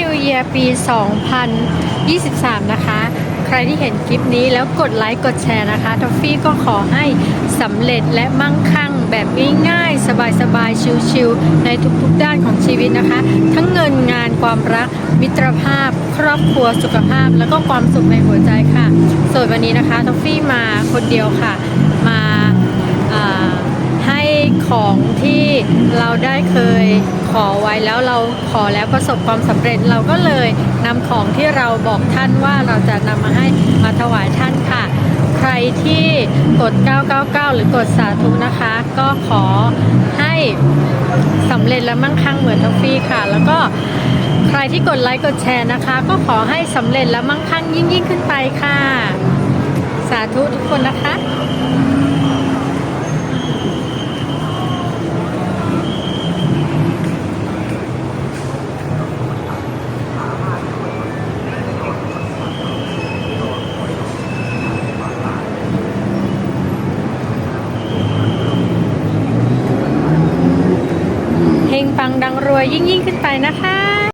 New Year ปี 2023 นะคะ ใครที่เห็นคลิปนี้แล้วกดไลค์กดแชร์นะคะทอฟฟี่ก็ขอให้สำเร็จและมั่งคั่งแบบง่ายๆ สบายๆ ชิลๆ ในทุกๆด้านของชีวิตนะคะ ทั้งเงินงานความรัก มิตรภาพ ครอบครัวสุขภาพ แล้วก็ความสุขในหัวใจค่ะ ส่วนวันนี้นะคะทอฟฟี่มาคนเดียวค่ะ เราได้เคยขอไว้แล้วเราขอแล้วประสบความสำเร็จเราก็เลยนำของที่เราบอกท่านว่าเราจะนำมาให้มาถวายท่านค่ะ ใครที่กด 999 หรือกดสาธุนะคะ ก็ขอให้สำเร็จและมั่งคั่งเหมือนทอฟฟี่ค่ะ แล้วก็ใครที่กดไลค์กดแชร์นะคะ ก็ขอให้สำเร็จและมั่งคั่งยิ่งยิ่งขึ้นไปค่ะ สาธุทุกคนนะคะ งดังรวยยิ่งยิ่งขึ้นไปนะคะ